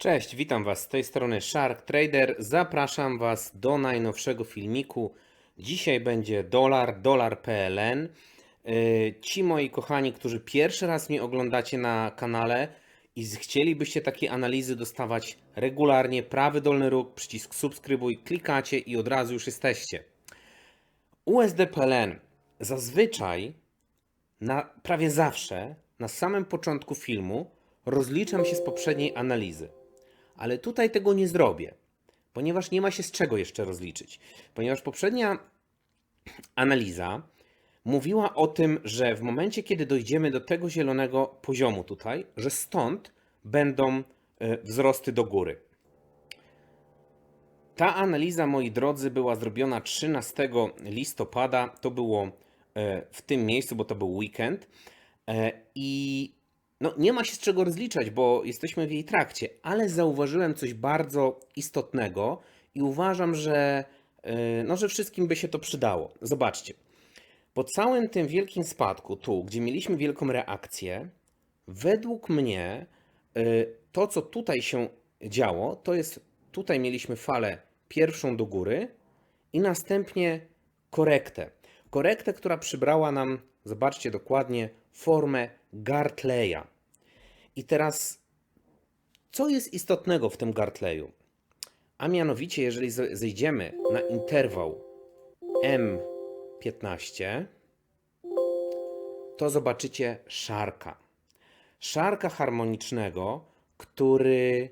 Cześć, witam Was z tej strony Shark Trader. Zapraszam Was do najnowszego filmiku. Dzisiaj będzie dolar, dolar PLN. Yy, Ci moi kochani, którzy pierwszy raz mnie oglądacie na kanale i chcielibyście takie analizy dostawać regularnie, prawy dolny róg, przycisk subskrybuj, klikacie i od razu już jesteście. USD PLN zazwyczaj na, prawie zawsze na samym początku filmu rozliczam się z poprzedniej analizy. Ale tutaj tego nie zrobię, ponieważ nie ma się z czego jeszcze rozliczyć. Ponieważ poprzednia analiza mówiła o tym, że w momencie, kiedy dojdziemy do tego zielonego poziomu tutaj, że stąd będą e, wzrosty do góry. Ta analiza, moi drodzy, była zrobiona 13 listopada. To było e, w tym miejscu, bo to był weekend. E, I no, nie ma się z czego rozliczać, bo jesteśmy w jej trakcie, ale zauważyłem coś bardzo istotnego i uważam, że, e, no, że wszystkim by się to przydało. Zobaczcie. Po całym tym wielkim spadku, tu, gdzie mieliśmy wielką reakcję, według mnie y, to, co tutaj się działo, to jest tutaj mieliśmy falę pierwszą do góry i następnie korektę. Korektę, która przybrała nam, zobaczcie dokładnie, formę Gartleya. I teraz, co jest istotnego w tym Gartleyu? A mianowicie, jeżeli ze- zejdziemy na interwał M15, to zobaczycie szarka. Szarka harmonicznego, który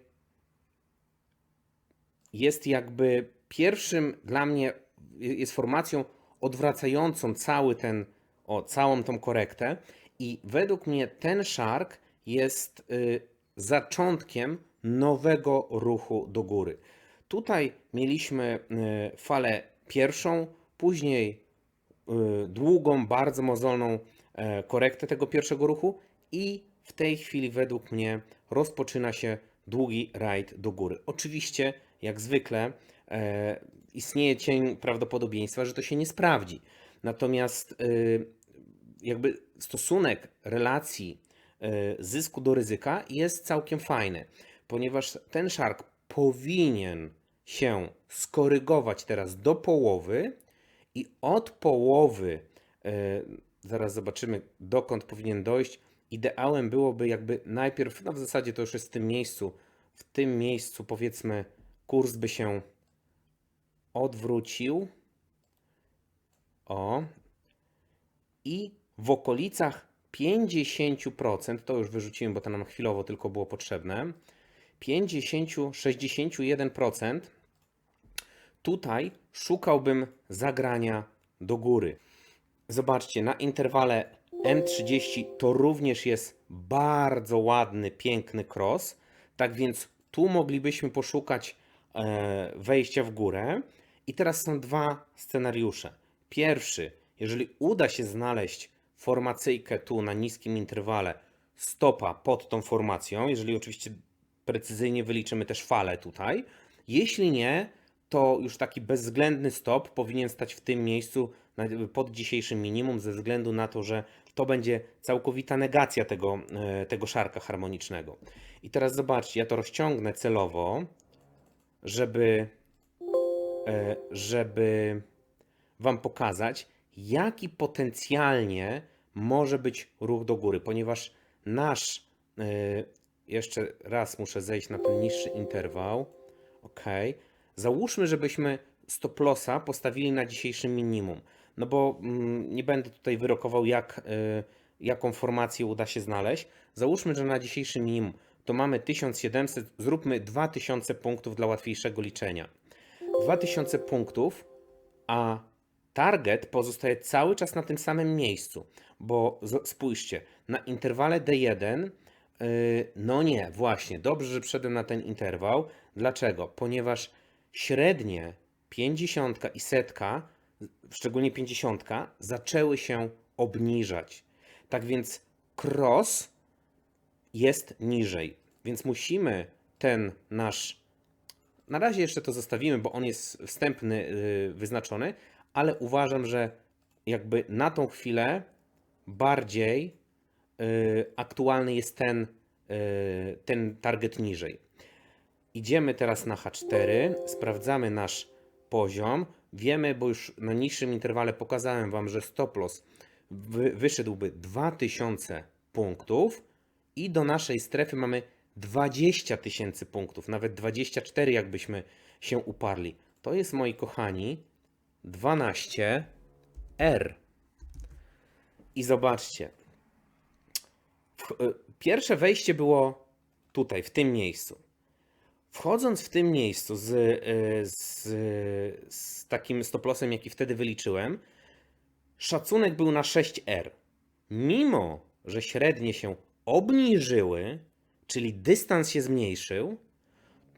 jest jakby pierwszym dla mnie, jest formacją odwracającą cały ten, o, całą tą korektę i według mnie ten szark jest y, zaczątkiem nowego ruchu do góry. Tutaj mieliśmy y, falę pierwszą, później y, długą, bardzo mozolną e, korektę tego pierwszego ruchu i w tej chwili według mnie rozpoczyna się długi rajd do góry. Oczywiście, jak zwykle, e, istnieje cień prawdopodobieństwa, że to się nie sprawdzi. Natomiast jakby stosunek relacji e, zysku do ryzyka jest całkiem fajny, ponieważ ten shark powinien się skorygować teraz do połowy i od połowy, e, zaraz zobaczymy dokąd powinien dojść. Ideałem byłoby jakby najpierw, no w zasadzie to już jest w tym miejscu, w tym miejscu powiedzmy kurs by się odwrócił. O, i w okolicach 50%, to już wyrzuciłem, bo to nam chwilowo tylko było potrzebne, 50-61% tutaj szukałbym zagrania do góry. Zobaczcie, na interwale M30 to również jest bardzo ładny, piękny cross. Tak więc tu moglibyśmy poszukać e, wejścia w górę. I teraz są dwa scenariusze. Pierwszy, jeżeli uda się znaleźć formacyjkę tu na niskim interwale, stopa pod tą formacją, jeżeli oczywiście precyzyjnie wyliczymy też falę tutaj. Jeśli nie, to już taki bezwzględny stop powinien stać w tym miejscu pod dzisiejszym minimum, ze względu na to, że to będzie całkowita negacja tego, e, tego szarka harmonicznego. I teraz zobaczcie, ja to rozciągnę celowo, żeby, e, żeby Wam pokazać, jaki potencjalnie może być ruch do góry, ponieważ nasz, e, jeszcze raz muszę zejść na ten niższy interwał, ok, załóżmy, żebyśmy stop lossa postawili na dzisiejszym minimum, no bo mm, nie będę tutaj wyrokował, jak, e, jaką formację uda się znaleźć, załóżmy, że na dzisiejszym minimum to mamy 1700, zróbmy 2000 punktów dla łatwiejszego liczenia. 2000 punktów, a target pozostaje cały czas na tym samym miejscu, bo spójrzcie, na interwale D1, yy, no nie, właśnie, dobrze, że wszedłem na ten interwał. Dlaczego? Ponieważ średnie 50 i setka, szczególnie 50, zaczęły się obniżać. Tak więc cross jest niżej, więc musimy ten nasz na razie jeszcze to zostawimy, bo on jest wstępny, yy, wyznaczony, ale uważam, że jakby na tą chwilę bardziej yy, aktualny jest ten, yy, ten target niżej. Idziemy teraz na H4, sprawdzamy nasz poziom. Wiemy, bo już na niższym interwale pokazałem Wam, że stop loss wy, wyszedłby 2000 punktów i do naszej strefy mamy 20 tysięcy punktów, nawet 24 jakbyśmy się uparli. To jest, moi kochani, 12R. I zobaczcie. Y, Pierwsze wejście było tutaj, w tym miejscu. Wchodząc w tym miejscu z, y, z, z takim stoplosem, jaki wtedy wyliczyłem, szacunek był na 6R. Mimo, że średnie się obniżyły, czyli dystans się zmniejszył,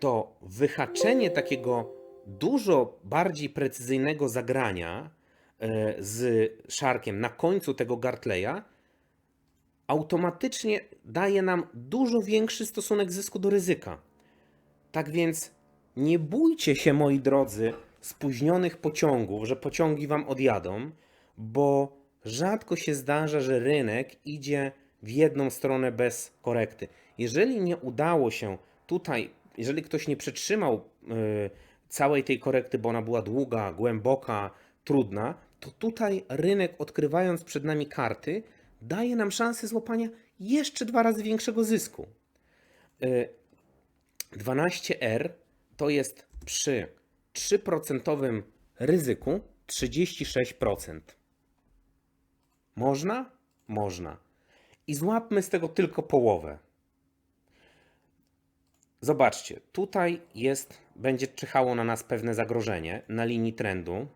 to wyhaczenie takiego dużo bardziej precyzyjnego zagrania e, z szarkiem na końcu tego Gartleya automatycznie daje nam dużo większy stosunek zysku do ryzyka. Tak więc nie bójcie się, moi drodzy, spóźnionych pociągów, że pociągi wam odjadą, bo rzadko się zdarza, że rynek idzie w jedną stronę bez korekty. Jeżeli nie udało się tutaj, jeżeli ktoś nie przetrzymał y, całej tej korekty, bo ona była długa, głęboka, trudna, to tutaj rynek, odkrywając przed nami karty, daje nam szansę złapania jeszcze dwa razy większego zysku. Y, 12R to jest przy 3% ryzyku 36%. Można? Można. I złapmy z tego tylko połowę. Zobaczcie, tutaj jest, będzie czyhało na nas pewne zagrożenie na linii trendu.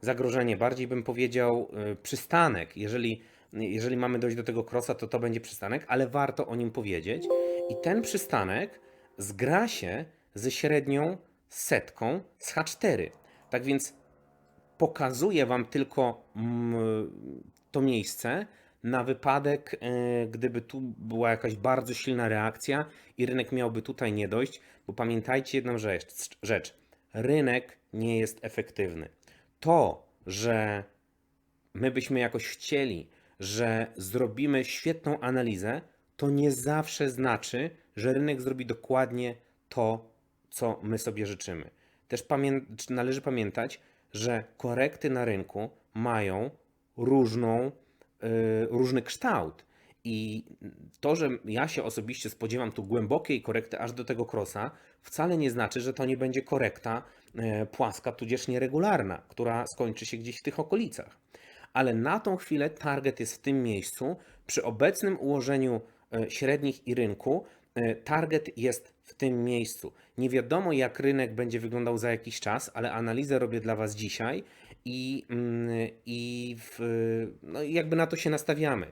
Zagrożenie, bardziej bym powiedział, y, przystanek. Jeżeli, jeżeli mamy dojść do tego krosa, to to będzie przystanek, ale warto o nim powiedzieć. I ten przystanek zgra się ze średnią setką z H4. Tak więc pokazuję Wam tylko mm, to miejsce na wypadek, e, gdyby tu była jakaś bardzo silna reakcja i rynek miałby tutaj nie dojść, bo pamiętajcie jedną rzecz, rzecz. rynek nie jest efektywny. To, że my byśmy jakoś chcieli, że zrobimy świetną analizę, to nie zawsze znaczy, że rynek zrobi dokładnie to, co my sobie życzymy. Też pamię należy pamiętać, że korekty na rynku mają różną, różny kształt. I to, że ja się osobiście spodziewam tu głębokiej korekty aż do tego krosa, wcale nie znaczy, że to nie będzie korekta e, płaska, tudzież nieregularna, która skończy się gdzieś w tych okolicach. Ale na tą chwilę target jest w tym miejscu. Przy obecnym ułożeniu e, średnich i rynku, target jest w tym miejscu. Nie wiadomo, jak rynek będzie wyglądał za jakiś czas, ale analizę robię dla Was dzisiaj i, mm, i w, no jakby na to się nastawiamy.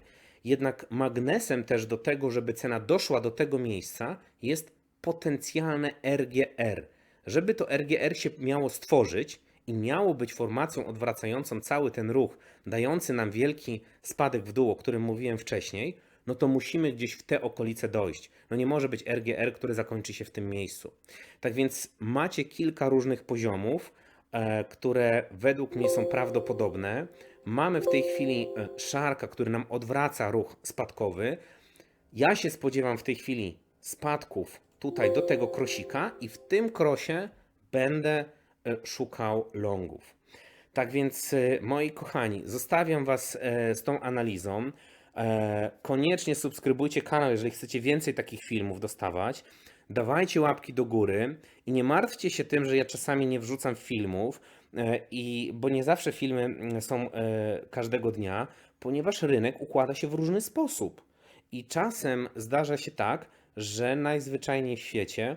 Jednak magnesem też do tego, żeby cena doszła do tego miejsca, jest potencjalne RGR. Żeby to RGR się miało stworzyć i miało być formacją odwracającą cały ten ruch, dający nam wielki spadek w dół, o którym mówiłem wcześniej, no to musimy gdzieś w te okolice dojść. No nie może być RGR, który zakończy się w tym miejscu. Tak więc macie kilka różnych poziomów, e, które według mnie są prawdopodobne. Mamy w tej chwili e, szarka, który nam odwraca ruch spadkowy. Ja się spodziewam w tej chwili spadków tutaj do tego krosika i w tym krosie będę e, szukał longów. Tak więc, moi kochani, zostawiam Was z tą analizą. E, Koniecznie subskrybujcie kanał, jeżeli chcecie więcej takich filmów dostawać. Dawajcie łapki do góry i nie martwcie się tym, że ja czasami nie wrzucam filmów, e, i, bo nie zawsze filmy mm, są e, każdego dnia, ponieważ rynek układa się w różny sposób. I czasem zdarza się tak, że najzwyczajniej w świecie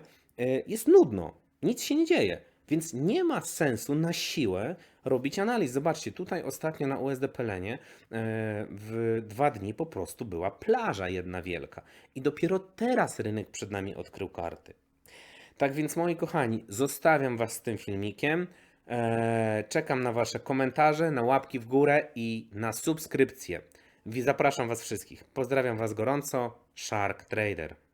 jest nudno, nic się nie dzieje. Więc nie ma sensu na siłę robić analiz. Zobaczcie, tutaj ostatnio na USDPLN-ie e, w dwa dni po prostu była plaża jedna wielka. I dopiero teraz rynek przed nami odkrył karty. Tak więc, moi kochani, zostawiam Was z tym filmikiem. E, Czekam na Wasze komentarze, na łapki w górę i na subskrypcję. Zapraszam Was wszystkich. Pozdrawiam Was gorąco. Shark Trader.